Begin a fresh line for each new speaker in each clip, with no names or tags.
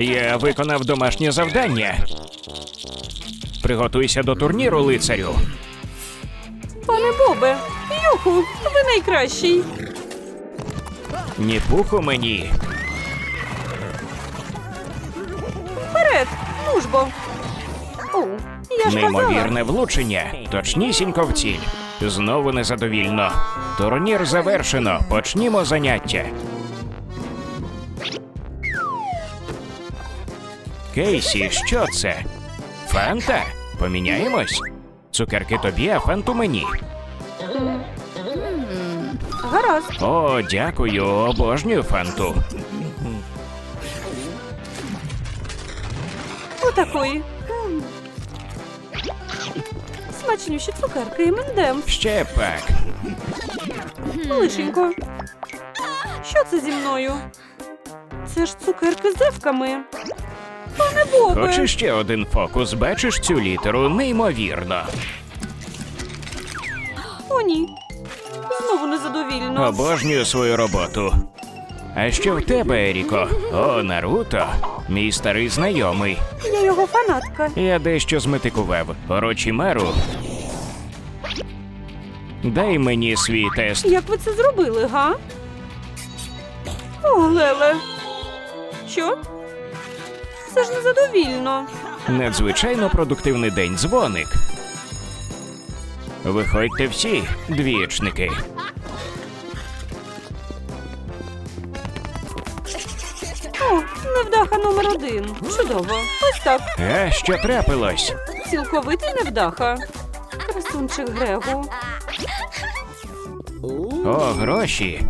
Я виконав домашнє завдання. Приготуйся до турніру, лицарю.
Пане Бобе, Юху, ви найкращий.
Ні пуху мені.
Вперед, ну ж бо. Оу, я ж казала.
Неймовірне влучення. Точнісінько в ціль. Знову незадовільно. Турнір завершено. Почнімо заняття. Кейсі, що це? Фанта? Поміняємось? Цукерки тобі, а фанту мені.
Гаразд.
О, дякую, обожнюю фанту.
Отакої. Смачнющі цукерки і мендем.
Ще пак.
Лишенько. Що це зі мною? Це ж цукерки з Пане Бобе.
Хочеш ще один фокус? Бачиш цю літеру? Неймовірно.
О, ні. Знову незадовільно.
Обожнюю свою роботу. А що в тебе, Еріко? О, Наруто, мій старий знайомий.
Я його фанатка.
Я дещо зметикував. Орочімару. Дай мені свій тест.
Як ви це зробили, га? О, Леле. Що? Це ж незадовільно.
Надзвичайно продуктивний день дзвоник. Виходьте всі, двічники.
О, невдаха номер один. Чудово. Ось так.
А що трапилось?
Цілковитий невдаха. Красунчик Грегу.
О, гроші.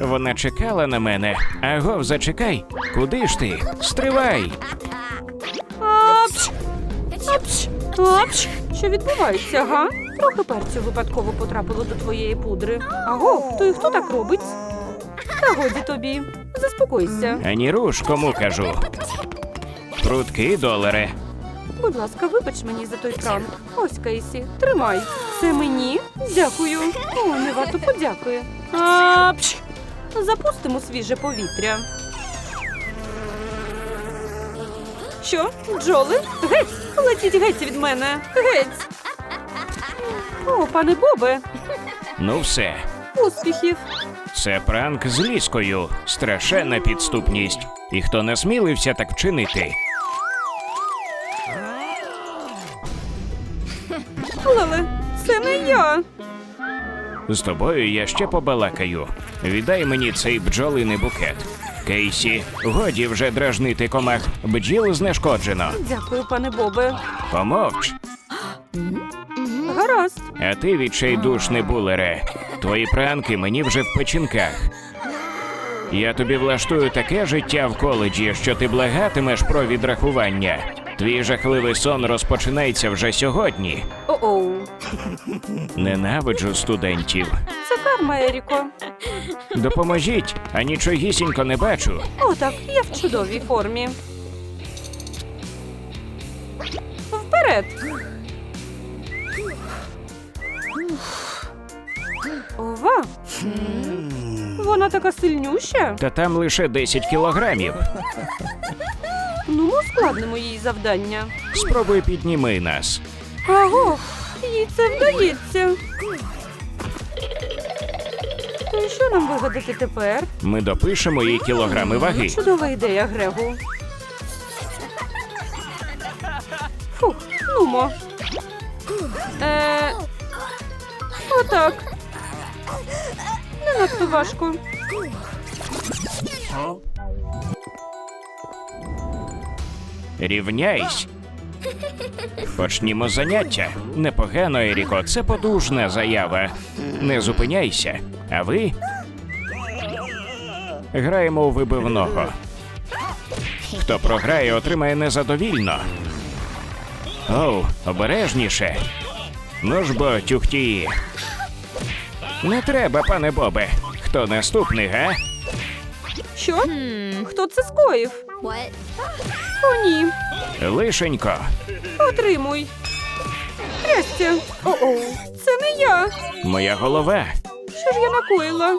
Вона чекала на мене. Агов, зачекай. Куди ж ти? Стривай.
Апч! Апч! Апч! Що відбувається, га? Трохи перцю випадково потрапило до твоєї пудри. Аго, то і хто так робить? Та годі тобі. Заспокойся.
Ані руш, кому кажу. Прутки, долари.
Будь ласка, вибач мені за той пранк. Ось Кейсі, тримай. Це мені? Дякую. О, не варто подякує. Апч! Запустимо свіже повітря. Що, Джоли? Геть! Летіть геть від мене! Геть! О, пане Бобе,
Ну все.
успіхів!
Це пранк з ліскою. Страшенна підступність. І хто насмілився так вчинити?
Леле, це не я.
З тобою я ще побалакаю. Віддай мені цей бджолиний букет. Кейсі, годі вже дражнити комах. Бджіл знешкоджено.
Дякую, пане Бобе.
Помовч.
Гаразд.
А ти відчайдушний булере. Твої пранки мені вже в печінках. Я тобі влаштую таке життя в коледжі, що ти благатимеш про відрахування. Твій жахливий сон розпочинається вже сьогодні.
О-оу.
Ненавиджу студентів.
Це карма, Еріко.
Допоможіть, а нічогісінько не бачу.
О, так, я в чудовій формі. Вперед! Ова! Вона така сильнюща.
Та там лише 10 кілограмів.
Ну, ми ускладнимо їй завдання.
Спробуй підніми нас.
Аго, їй це вдається. Що нам вигадати тепер?
Ми допишемо їй кілограми ваги.
Чудова ідея, Грегу. Фух, нумо. Е, отак. Не надто важко.
Рівняйсь. Почнімо заняття. Непогано, Еріко, це подужна заява. Не зупиняйся. А ви? Граємо у вибивного. Хто програє, отримає незадовільно. Оу, обережніше. Ну ж бо, тюхті. Не треба, пане Бобе. Хто наступний, га?
Що? Хто це скоїв? О, ні.
Лишенько.
Отримуй. Трясця. О-оу. Це не я.
Моя голова.
Що ж я накоїла?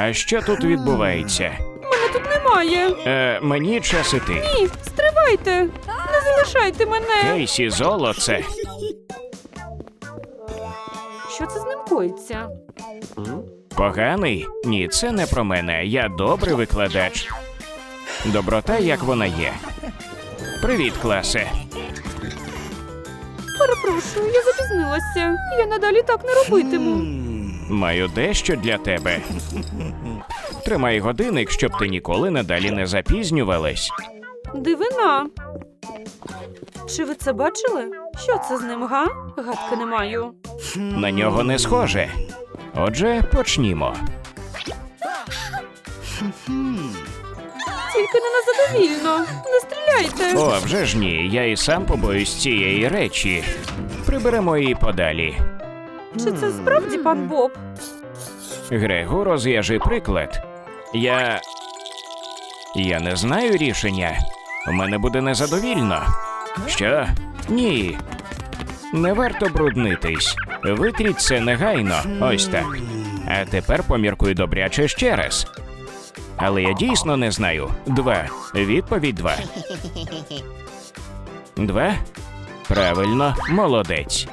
А що тут відбувається?
Мене тут немає.
Е, мені час іти.
Ні, стривайте. Не залишайте мене.
Кейсі, золоце.
Що це з ним коїться?
Поганий? Ні, це не про мене. Я добрий викладач. Доброта, як вона є. Привіт, класе.
Перепрошую, я запізнилася. Я надалі так не робитиму.
Маю дещо для тебе. Тримай годинник, щоб ти ніколи надалі не запізнювалась.
Дивина. Чи ви це бачили? Що це з ним, га? Гадки не маю.
На нього не схоже. Отже, почнімо.
Тільки не незадовільно. Не стріляйте.
О, вже ж ні, я і сам побоюсь цієї речі. Приберемо її подалі.
Чи це справді пан Боб?
Грегу, розв'яжи приклад. Я. Я не знаю рішення. У мене буде незадовільно. Що? Ні. Не варто бруднитись. Витріть це негайно. Ось так. А тепер поміркуй добряче ще раз. Але я дійсно не знаю. Два. Відповідь два. Два? Правильно, молодець.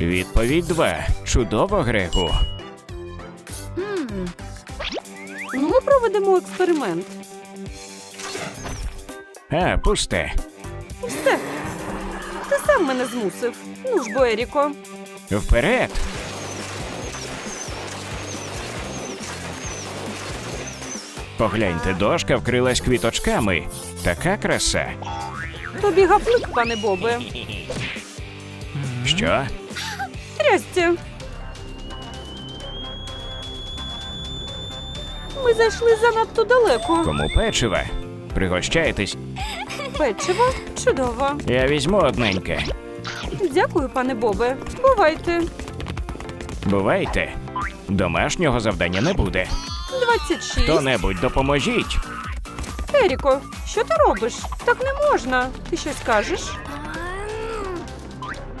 Відповідь 2. Чудово, Грегу.
Ну, ми проведемо експеримент.
А, пусте.
Все. Ти сам мене змусив. Ну ж бо, Еріко.
Вперед. Погляньте, дошка вкрилась квіточками. Така краса.
Тобі гаплик, пане Бобе.
Що?
Трястя. Ми зайшли занадто далеко.
Кому печива? Пригощайтесь.
Печиво чудово.
Я візьму одненьке.
Дякую, пане Бобе. Бувайте.
Бувайте. Домашнього завдання не буде.
26.
Хто-небудь допоможіть.
Еріко, що ти робиш? Так не можна. Ти щось кажеш?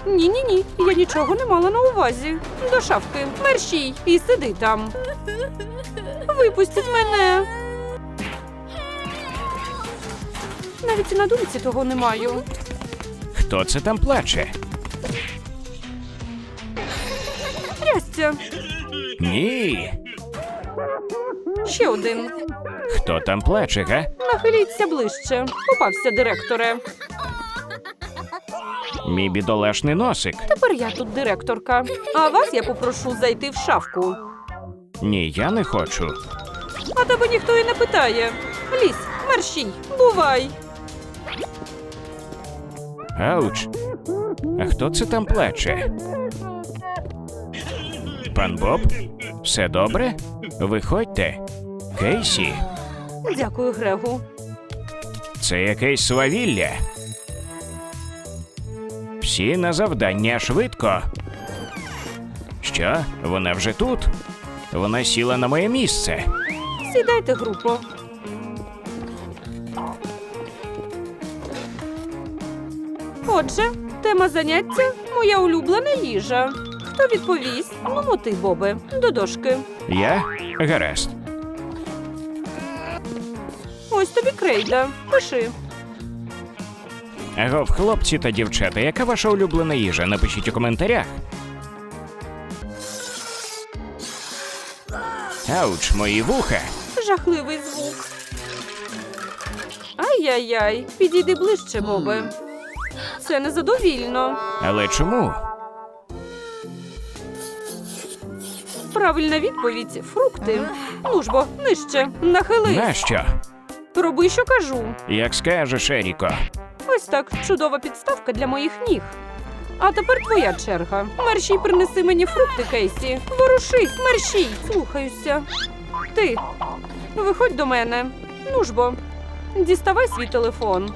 Ні, ні, ні. Я нічого не мала на увазі. До шафки. Мерщій і сиди там. Випустіть мене. Навіть і на думці того не маю.
Хто це там плаче?
Трястя.
Ні.
Ще один.
Хто там плаче, га?
Нахиліться ближче. Попався директоре.
Мій бідолашний носик.
Тепер я тут директорка. А вас я попрошу зайти в шафку.
Ні, я не хочу.
А тебе ніхто і не питає. Лізь, мерщій, бувай.
Ауч. А хто це там плаче? Пан Боб? Все добре? Виходьте. Кейсі,
Дякую, Грегу.
це якесь свавілля. Всі на завдання швидко. Що? Вона вже тут? Вона сіла на моє місце.
Сідайте, групо. Отже, тема заняття моя улюблена їжа. Хто відповість? Ну, ти, Бобе, до дошки.
Я? Гаразд.
Ось тобі крейда. Пиши.
Агов, хлопці та дівчата, яка ваша улюблена їжа? Напишіть у коментарях. Ауч, мої вуха.
Жахливий звук. Ай-яй-яй, підійди ближче, Бобе. Це незадовільно.
Але чому?
Правильна відповідь фрукти. Ну ж бо, нижче, нахились.
Нащо?
Роби, що кажу.
Як скажеш, Еріко.
Ось так, чудова підставка для моїх ніг. А тепер твоя черга. Мерщій принеси мені фрукти, Кейсі. Ворушись, мерщій. Слухаюся. Ти, виходь до мене. Ну ж бо, діставай свій телефон.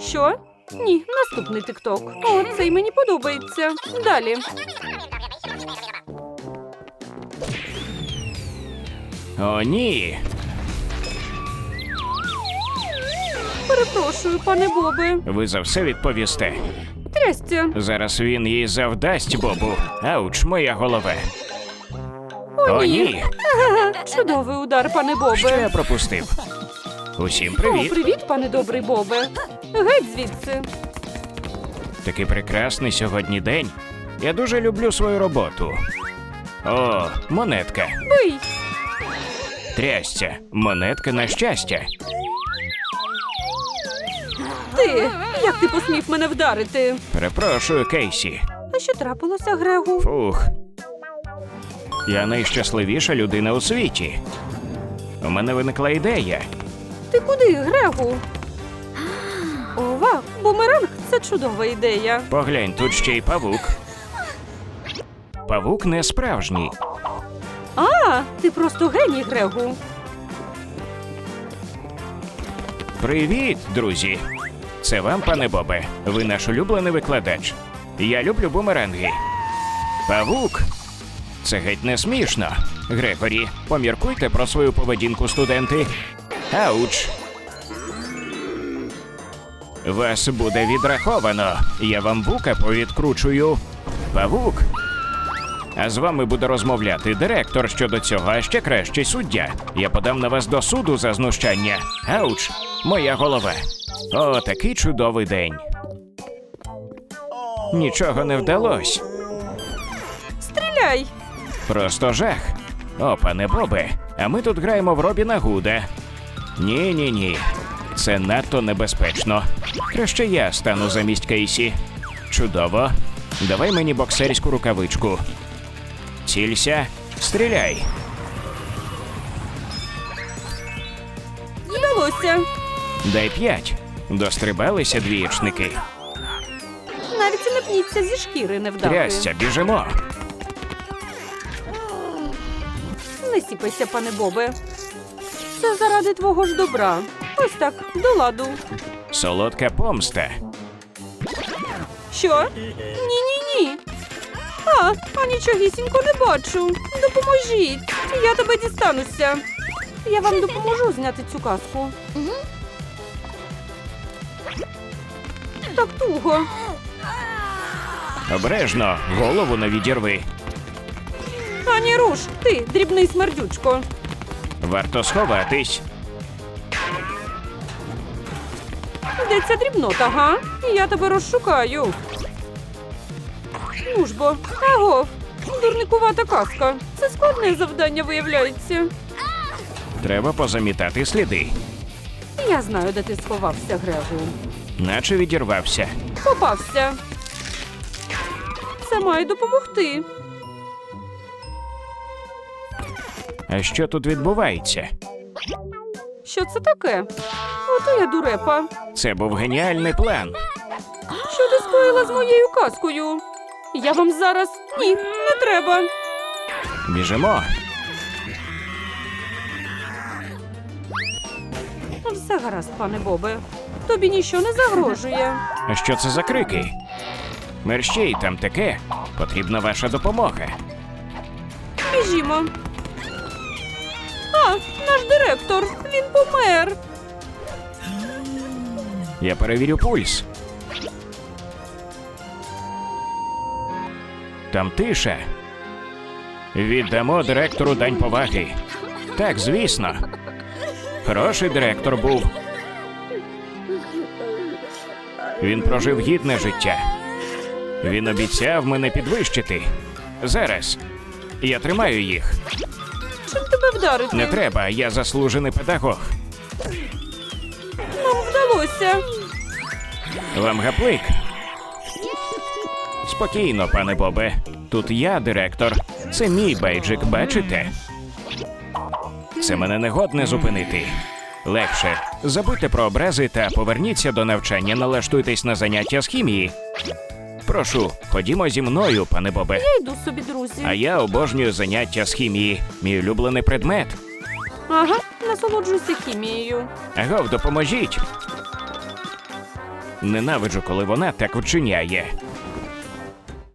Що? Ні, наступний тикток. О, цей мені подобається. Далі.
О, ні.
Перепрошую, пане Бобе.
Ви за все відповісте.
Трястя.
Зараз він їй завдасть Бобу. Ауч, моя голова.
О,
О,
ні.
ні.
Чудовий удар, пане Бобе.
Що я пропустив? Усім
О,
привіт.
привіт, пане добрий Бобе. Геть звідси.
Такий прекрасний сьогодні день. Я дуже люблю свою роботу. О, монетка.
Бий.
Трясця. Монетка на щастя.
Ти. Як ти посмів мене вдарити?
Перепрошую, Кейсі.
А що трапилося, Грегу?
Фух. Я найщасливіша людина у світі. У мене виникла ідея.
Ти куди, Грегу? Ова, бумеранг це чудова ідея.
Поглянь, тут ще й павук. Павук не справжній.
А, ти просто геній, Грегу.
Привіт, друзі! Це вам, пане Бобе. Ви наш улюблений викладач. Я люблю бумеранги. Павук. Це геть не смішно. Грегорі, поміркуйте про свою поведінку, студенти. Ауч. Вас буде відраховано. Я вам вука повідкручую. Павук. А з вами буде розмовляти директор щодо цього, а ще краще суддя. Я подам на вас до суду за знущання. Ауч, моя голова. О, такий чудовий день. Нічого не вдалося.
Стріляй.
Просто жах. О, пане Бобе, а ми тут граємо в Робіна Гуда. Ні, ні, ні. Це надто небезпечно. Краще я стану замість Кейсі. Чудово. Давай мені боксерську рукавичку. Цілься, стріляй.
Вдалося.
Дай п'ять. Дострибалися двієчники.
Навіть і не пніться зі шкіри не вдати.
Трясся, біжимо.
Не сіпайся, пане Бобе. Це заради твого ж добра. Ось так, до ладу.
Солодка помста.
Що? Ні-ні-ні. А, а нічогісінько не бачу. Допоможіть. Я тебе дістануся. Я вам допоможу зняти цю казку. Так туго.
Обережно, голову не відірви.
Ані руш, ти, дрібний смердючко.
Варто сховатись.
Де ця дрібнота, га? Я тебе розшукаю. Ну ж бо, аго, дурникувата казка. Це складне завдання виявляється.
Треба позамітати сліди.
Я знаю, де ти сховався, Грегу.
Наче відірвався.
Попався. Це має допомогти.
А що тут відбувається?
Що це таке? Ото я дурепа.
Це був геніальний план.
Що ти скоїла з моєю казкою? Я вам зараз. Ні, не треба.
Біжимо.
Все гаразд, пане Бобе. Тобі нічого не загрожує.
А що це за крики? Мерщій, там таке. Потрібна ваша допомога.
Біжімо. А, наш директор. Він помер.
Я перевірю пульс. Там тиша. Віддамо директору дань поваги. Так, звісно. Хороший директор був. Він прожив гідне життя. Він обіцяв мене підвищити. Зараз. Я тримаю їх.
Чим тебе вдарити?
Не треба, я заслужений педагог.
Нам вдалося.
Вам гаплик. Спокійно, пане Бобе. Тут я директор. Це мій бейджик, бачите? Це мене не годне зупинити. Легше. Забудьте про образи та поверніться до навчання, налаштуйтесь на заняття з хімії. Прошу, ходімо зі мною, пане Бобе.
Я йду собі, друзі.
А я обожнюю заняття з хімії. Мій улюблений предмет.
Ага, насолоджуйся хімією.
Агов, допоможіть. Ненавиджу, коли вона так вчиняє.